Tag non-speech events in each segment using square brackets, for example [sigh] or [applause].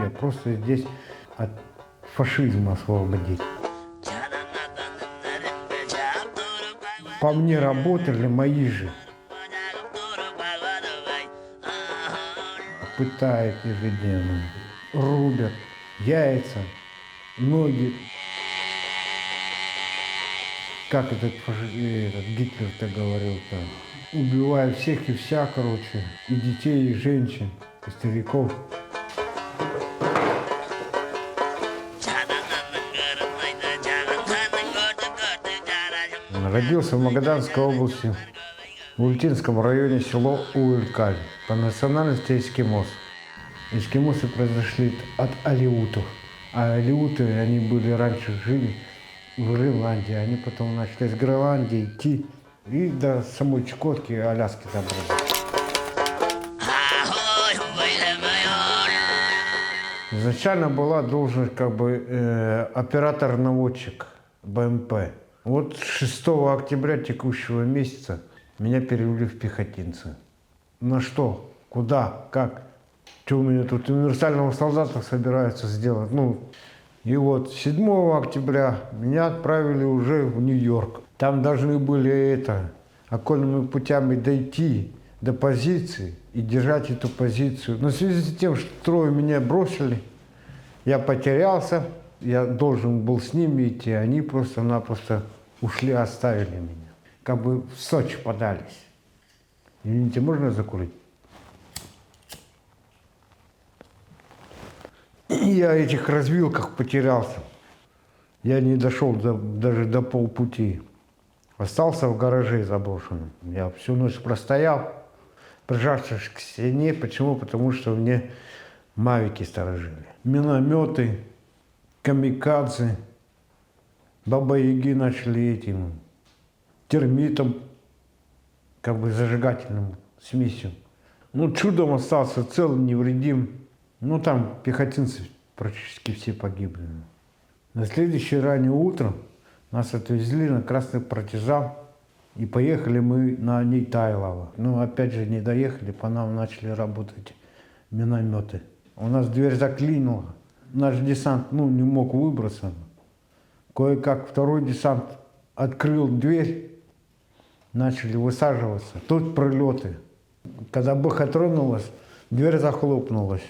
Я просто здесь от фашизма освободить. По мне работали мои же. Пытают ежедневно. Рубят яйца, ноги. Как этот, фаши- этот Гитлер-то говорил-то? Убивая всех и вся, короче. И детей, и женщин, и стариков. Родился в Магаданской области, в Ультинском районе село Уэлькаль, по национальности эскимос. Эскимосы произошли от алиутов, а алиуты, они были раньше жили в Гренландии, они потом начали с Гренландии идти и до самой Чукотки и Аляски добрались. Изначально была должность как бы э, оператор-наводчик БМП. Вот 6 октября текущего месяца меня перевели в пехотинцы. На что? Куда? Как? Что у меня тут универсального солдата собираются сделать? Ну, и вот 7 октября меня отправили уже в Нью-Йорк. Там должны были это, окольными путями дойти до позиции и держать эту позицию. Но в связи с тем, что трое меня бросили, я потерялся, я должен был с ними идти, они просто-напросто ушли, оставили меня. Как бы в Сочи подались. Извините, можно закурить? Я этих развилках потерялся. Я не дошел до- даже до полпути. Остался в гараже заброшенном. Я всю ночь простоял, прижавшись к стене. Почему? Потому что мне мавики сторожили. Минометы, камикадзе, баба-яги начали этим термитом, как бы зажигательным смесью. Ну, чудом остался цел, невредим. Ну, там пехотинцы практически все погибли. На следующее раннее утро нас отвезли на Красный партизан, и поехали мы на Нейтайлово. Ну, опять же, не доехали, по нам начали работать минометы. У нас дверь заклинила, наш десант, ну, не мог выбраться. Кое-как второй десант открыл дверь, начали высаживаться. Тут пролеты. Когда быха тронулась, дверь захлопнулась.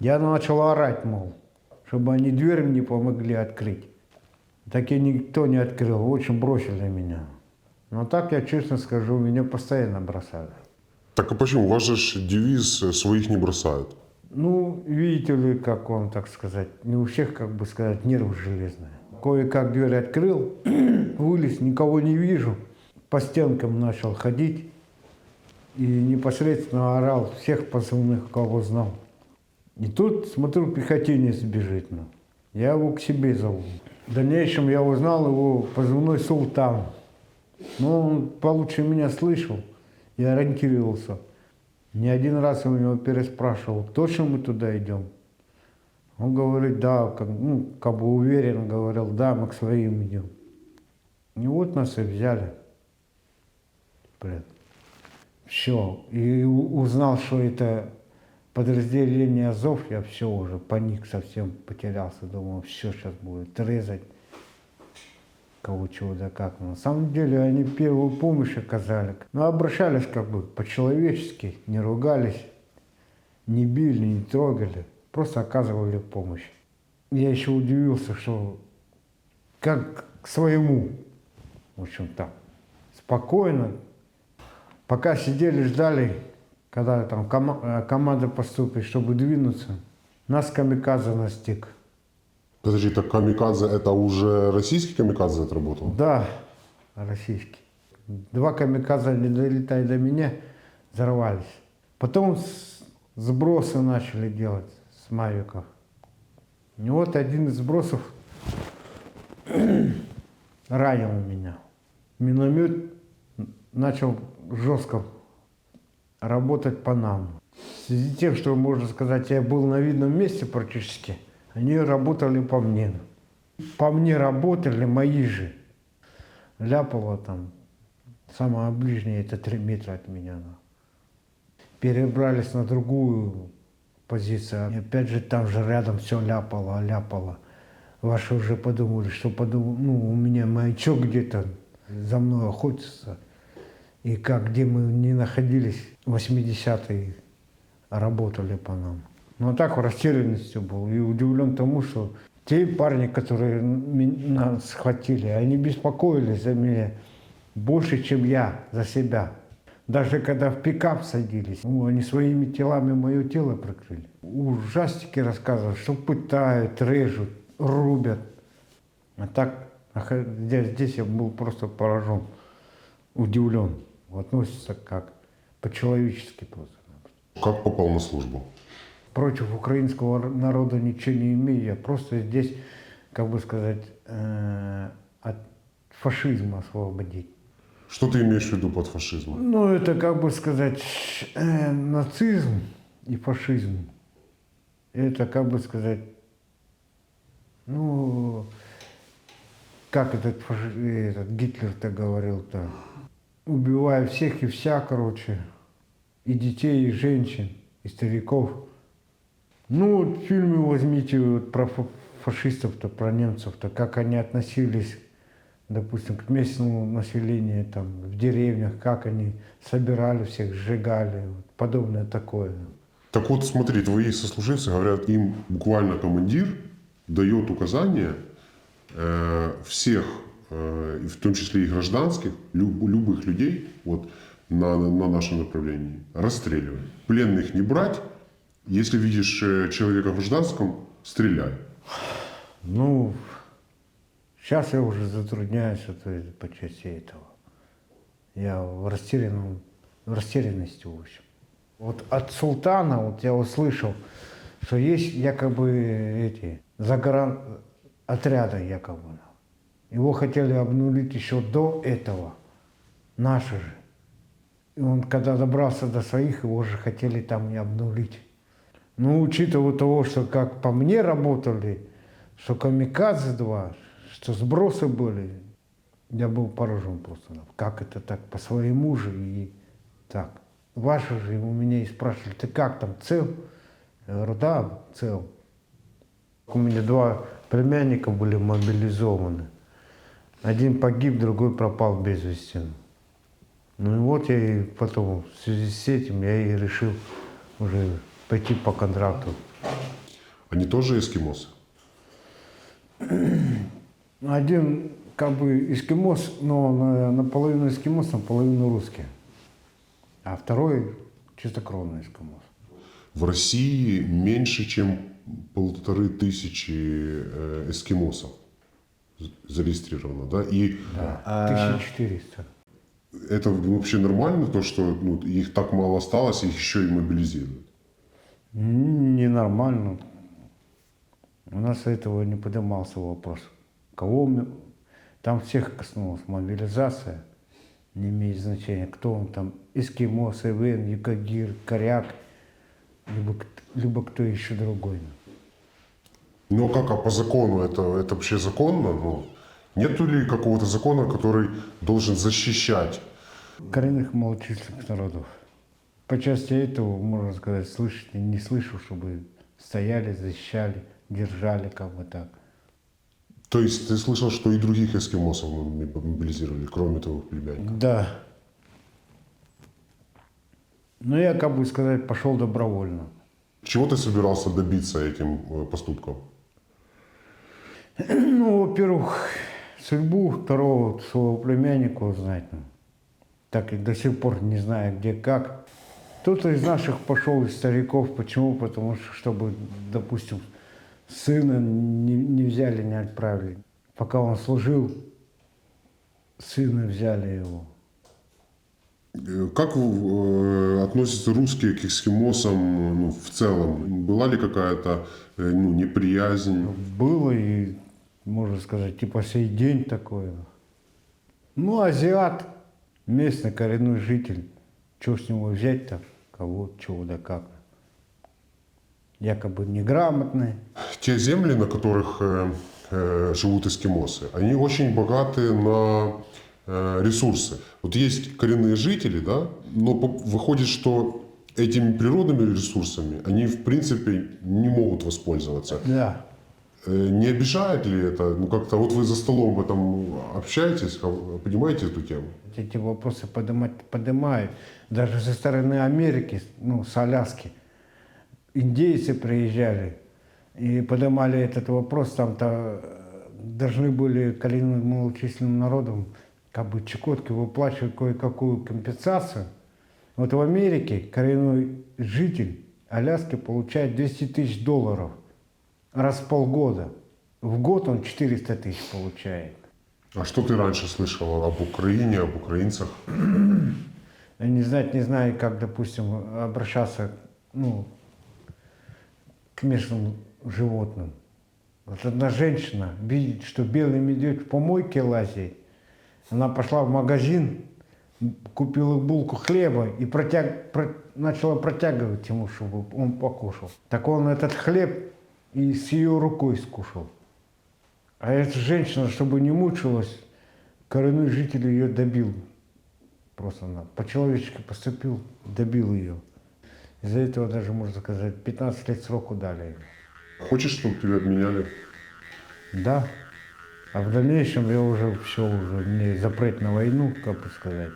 Я начал орать, мол, чтобы они дверь мне помогли открыть. Так и никто не открыл, очень бросили меня. Но так я честно скажу, меня постоянно бросали. Так а почему? У вас же девиз «своих не бросают». Ну, видите ли, как вам, так сказать, не у всех, как бы сказать, нервы железные. Кое-как дверь открыл, [clears throat] вылез, никого не вижу. По стенкам начал ходить и непосредственно орал всех позывных, кого знал. И тут, смотрю, пехотинец бежит. Ну. Я его к себе зову. В дальнейшем я узнал его позывной «Султан». Но он получше меня слышал и ориентировался. Не один раз я у него переспрашивал, точно мы туда идем? Он говорит, да, как, ну, как бы уверенно говорил, да, мы к своим идем. И вот нас и взяли. Все. И узнал, что это подразделение Азов, я все уже паник совсем потерялся. Думал, все сейчас будет резать. Кого чего да как. Но на самом деле они первую помощь оказали. Но обращались как бы по-человечески, не ругались, не били, не трогали. Просто оказывали помощь. Я еще удивился, что как к своему, в общем так, спокойно, пока сидели, ждали, когда там э, команда поступит, чтобы двинуться, нас камикадзе настиг. Подожди, так камикадзе это уже российский камикадзе отработал? Да, российский. Два камикадзе, не долетая до меня, взорвались. Потом сбросы начали делать с мавиков. И вот один из сбросов [clears throat] ранил меня. Миномет начал жестко работать по нам. В связи с тем, что, можно сказать, я был на видном месте практически, они работали по мне. По мне работали мои же. Ляпало там, самое ближнее, это три метра от меня. ну. Перебрались на другую позиция. И опять же там же рядом все ляпало, ляпало. Ваши уже подумали, что подумал, ну, у меня маячок где-то за мной охотится. И как, где мы не находились, 80-е работали по нам. Ну, а так в растерянности был и удивлен тому, что те парни, которые нас схватили, они беспокоились за меня больше, чем я за себя. Даже когда в пикап садились, ну, они своими телами мое тело прикрыли. Ужастики рассказывают, что пытают, режут, рубят. А так, здесь, здесь я был просто поражен, удивлен. Относится как по-человечески просто. Как попал на службу? Против украинского народа ничего не имею. Я просто здесь, как бы сказать, э, от фашизма освободить. Что ты имеешь в виду под фашизмом? Ну, это, как бы сказать, э, нацизм и фашизм. Это, как бы сказать, ну, как этот, этот Гитлер-то говорил-то, убивая всех и вся, короче, и детей, и женщин, и стариков. Ну, вот в фильме возьмите вот про фа- фашистов-то, про немцев-то, как они относились, допустим, к местному населению, там, в деревнях, как они собирали всех, сжигали, вот, подобное такое. Так вот, смотри, твои сослуживцы говорят, им буквально командир дает указание э, всех, э, в том числе и гражданских, люб- любых людей вот, на, на нашем направлении, расстреливать. Пленных не брать, если видишь э, человека в гражданском, стреляй. Ну, сейчас я уже затрудняюсь вот, э, по части этого. Я в, растерянном, в растерянности, в общем. Вот от султана вот я услышал, что есть якобы эти загран отряды якобы. Его хотели обнулить еще до этого, наши же. И он, когда добрался до своих, его же хотели там и обнулить. Ну, учитывая того, что как по мне работали, что камикадзе два, что сбросы были, я был поражен просто. Как это так, по своему же и так. Ваши же у меня и спрашивали, ты как там, цел? Я говорю, да, цел. У меня два племянника были мобилизованы. Один погиб, другой пропал без вести. Ну и вот я и потом, в связи с этим, я и решил уже пойти по контракту. Они тоже эскимосы? Один как бы эскимос, но э, наполовину эскимос, наполовину русский. А второй чистокровный эскимос. В России меньше, чем полторы тысячи э, эскимосов зарегистрировано, да? И Да, 1400. это вообще нормально, то, что ну, их так мало осталось, их еще и мобилизируют? Ненормально. У нас этого не поднимался вопрос. Кого. Там всех коснулась мобилизация, не имеет значения, кто он там, эскимос, Эвен, Юкагир, Коряк, либо, либо кто еще другой. Ну а как, а по закону это, это вообще законно? Ну, нету ли какого-то закона, который должен защищать? коренных малочисленных народов. По части этого, можно сказать, слышать и не слышу, чтобы стояли, защищали, держали, как бы так. То есть ты слышал, что и других эскимосов мобилизировали, кроме твоих племянников? Да. Но я, как бы сказать, пошел добровольно. Чего ты собирался добиться этим э, поступком? [clears throat] Ну, во-первых, судьбу второго своего племянника узнать. ну. Так и до сих пор не знаю, где как. Кто-то из наших пошел, из стариков. Почему? Потому что, чтобы, допустим, сына не, не взяли, не отправили. Пока он служил, сына взяли его. Э, Как э, относятся русские к эскимосам ну, в целом? Была ли какая-то э, ну, неприязнь? Было и, можно сказать, и по сей день такое. Ну, азиат, местный коренной житель, что с него взять-то, кого, чего да как. Якобы неграмотный. Те земли, на которых э, э, живут эскимосы, они очень богаты на э, ресурсы. Вот есть коренные жители, да, но выходит, что этими природными ресурсами они, в принципе, не могут воспользоваться. Да. Э, Не обижает ли это? Ну, как-то вот вы за столом об этом поднимаете, понимаете эту тему? Эти вопросы поднимать, поднимают. Даже со стороны Америки, ну, с Аляски, индейцы приезжали и поднимали этот вопрос. Там-то э, должны были коренным малочисленным народам как бы Чукотки выплачивать кое-какую компенсацию. Вот в Америке коренной житель Аляски получает 200 тысяч долларов раз в полгода. В год он 400 тысяч получает. А что ты раньше слышал об Украине, об украинцах? Не знать, не знаю, как, допустим, обращаться ну, к местным животным. Вот одна женщина видит, что белый медведь в помойке лазит. Она пошла в магазин, купила булку хлеба и протяг, про- начала протягивать ему, чтобы он покушал. Так он этот хлеб и с ее рукой скушал. А эта женщина, чтобы не мучилась, коренной житель ее добил. Просто она по-человечески поступил, добил ее. Из-за этого даже, можно сказать, 15 лет сроку дали. Хочешь, чтобы тебя обменяли? Да. А в дальнейшем я уже все, уже мне запрет на войну, как бы сказать.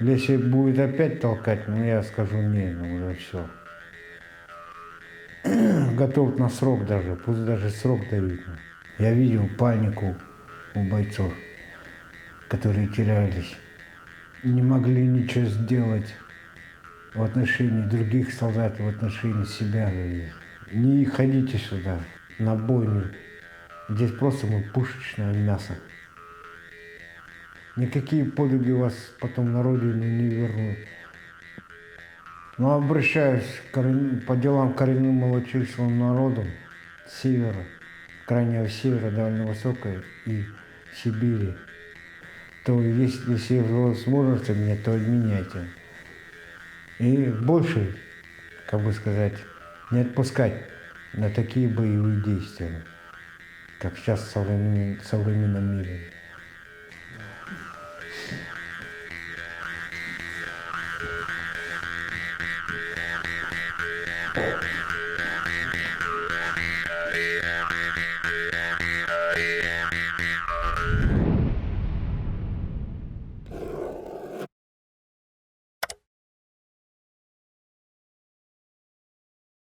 Если будет опять толкать, ну я скажу не, ну уже все. [clears throat] Готов на срок даже, пусть даже срок дают. Я видел панику у бойцов, которые терялись. Не могли ничего сделать в отношении других солдат, в отношении себя. Не ходите сюда, на бойню. Здесь просто мы пушечное мясо. Никакие подвиги вас потом на родину не вернут. Но обращаюсь к корен- по делам коренным малочисленным народам севера, крайнего севера, довольно высокой и Сибири, то есть, если возможность у меня, то обменяйте. И больше, как бы сказать, не отпускать на такие боевые действия, как сейчас в современном, в современном мире.